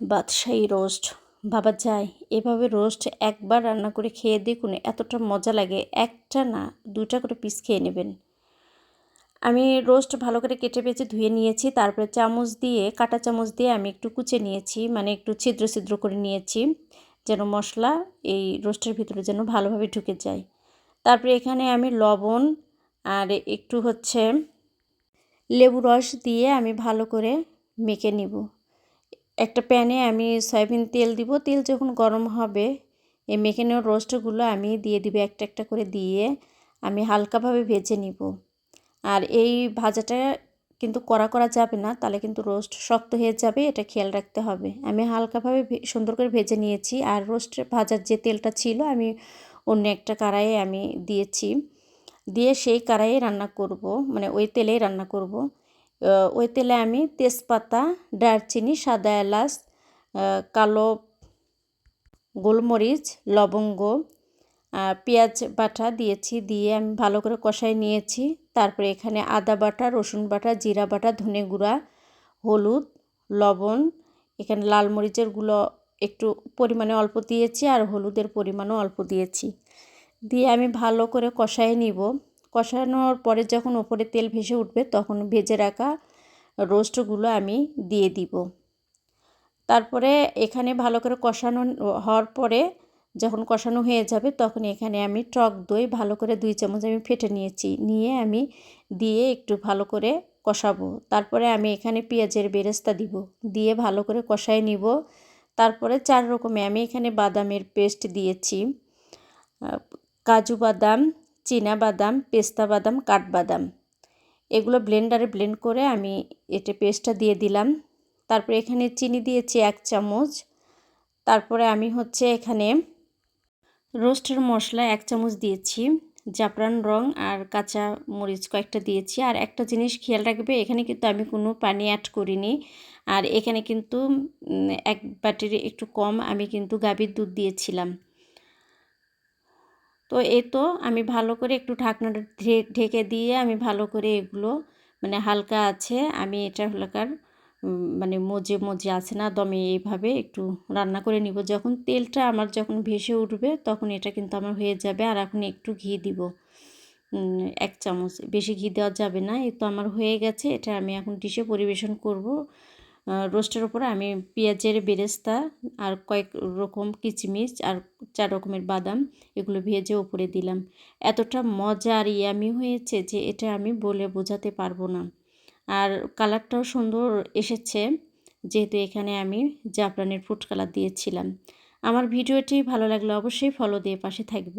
বাদশাহী roast. ভাবা যায়। এভাবে রোস্ট একবার রান্না করে খেয়ে দেখুন এতটা মজা লাগে। একটা না দুটা করে পিস খেয়ে নেবেন। আমি রোস্ট ভালো করে কেটে বেছে ধুয়ে নিয়েছি। তারপরে চামচ দিয়ে, কাটা চামচ দিয়ে আমি একটু কুচে নিয়েছি। মানে একটু ছিদ্র ছিদ্র করে নিয়েছি। যেন মশলা এই রোস্টের ভিতরে যেন ভালোভাবে ঢুকে যায়। তারপরে এখানে আমি লবণ আর একটু হচ্ছে লেবু রস দিয়ে আমি ভালো করে মেখে নিব। একটা প্যানে আমি সয়াবিন তেল দিব। তেল যখন গরম হবে, এই মেখে নেওয়া রোস্টগুলো আমি দিয়ে দিব একটা একটা করে দিয়ে আমি হালকাভাবে ভেজে নিব। আর এই ভাজাটা কিন্তু করা করা যাবে না, তাহলে কিন্তু রোস্ট শক্ত হয়ে যাবে, এটা খেয়াল রাখতে হবে। আমি হালকাভাবে সুন্দর করে ভেজে নিয়েছি, আর রোস্ট ভাজার যে তেলটা ছিল আমি অন্য একটা কড়াইয়ে আমি দিয়েছি। দিয়ে সেই কড়াইয়ে রান্না করব মানে ওই তেলেই রান্না করব। ওই তেলে আমি তেজপাতা, দারচিনি, সাদা এলাচ কালো গোলমরিচ, লবঙ্গ পেঁয়াজ বাটা দিয়েছি, দিয়ে আমি ভালো করে কষাই নিয়েছি। তারপরে এখানে আদা বাটা, রসুন বাটা, জিরা বাটা, ধনে গুঁড়া, হলুদ, লবণ, এখানে লাল মরিচের গুঁড়ো একটু পরিমাণে অল্প দিয়েছি আর হলুদের পরিমাণও অল্প দিয়েছি। দিয়ে আমি ভালো করে কষাই নিব। কষানোর পরে যখন ওপরে তেল ভেসে উঠবে, তখন ভেজে রাখা রোস্টগুলো আমি দিয়ে দিব। তারপরে এখানে ভালো করে কষানো হওয়ার পরে যখন কষানো হয়ে যাবে, তখন এখানে আমি টক দই ভালো করে দুই চামচ আমি ফেটে নিয়েছি, নিয়ে আমি দিয়ে একটু ভালো করে কষাবো। তারপরে আমি এখানে পেঁয়াজের বেরেস্তা দিব, দিয়ে ভালো করে কষাই নিব। তারপরে চার রকমে আমি এখানে বাদামের পেস্ট দিয়েছি। কাজু বাদাম বাদাম পেস্তা বাদাম কাঠবাদাম। এগুলো ব্লেন্ডারে ব্লেন্ড করে আমি এটা পেস্টটা দিয়ে দিলাম। তারপরে এখানে চিনি দিয়েছি এক চামচ। তারপরে আমি হচ্ছে এখানে রোস্টের মশলা এক চামচ দিয়েছি, জাফরান রং আর কাঁচা মরিচ কয়েকটা দিয়েছি। আর একটা জিনিস খেয়াল রাখবে, এখানে কিন্তু আমি কোনো পানি অ্যাড করিনি। আর এখানে কিন্তু এক বাটির একটু কম আমি কিন্তু গাভীর দুধ দিয়েছিলাম। তো এ তো আমি ভালো করে একটু ঢাকনাটা ঢেকে দিয়ে আমি ভালো করে এগুলো মানে হালকা আছে। আমি এটা হালকার মানে মজে মজে আছে না দমে এইভাবে একটু রান্না করে নিব। যখন তেলটা আমার যখন ভেসে উঠবে তখন এটা কিন্তু আমার হয়ে যাবে। আর এখন একটু ঘি দিব। এক চামচ। বেশি ঘি দেওয়া যাবে না। এ তো আমার হয়ে গেছে। এটা আমি এখন ডিশে পরিবেশন করব। রোস্টের ওপরে আমি পেঁয়াজের বেরেস্তা আর কয়েক রকম কিচমিচ আর চার রকমের বাদাম এগুলো ভেজে ওপরে দিলাম। এতটা মজা আর ইয়ামি হয়েছে যে এটা আমি বলে বোঝাতে পারব না। আর কালারটাও সুন্দর এসেছে, যেহেতু এখানে আমি জাফরানের ফুড কালার দিয়েছিলাম। আমার ভিডিওটি ভালো লাগলে অবশ্যই ফলো দিয়ে পাশে থাকবেন।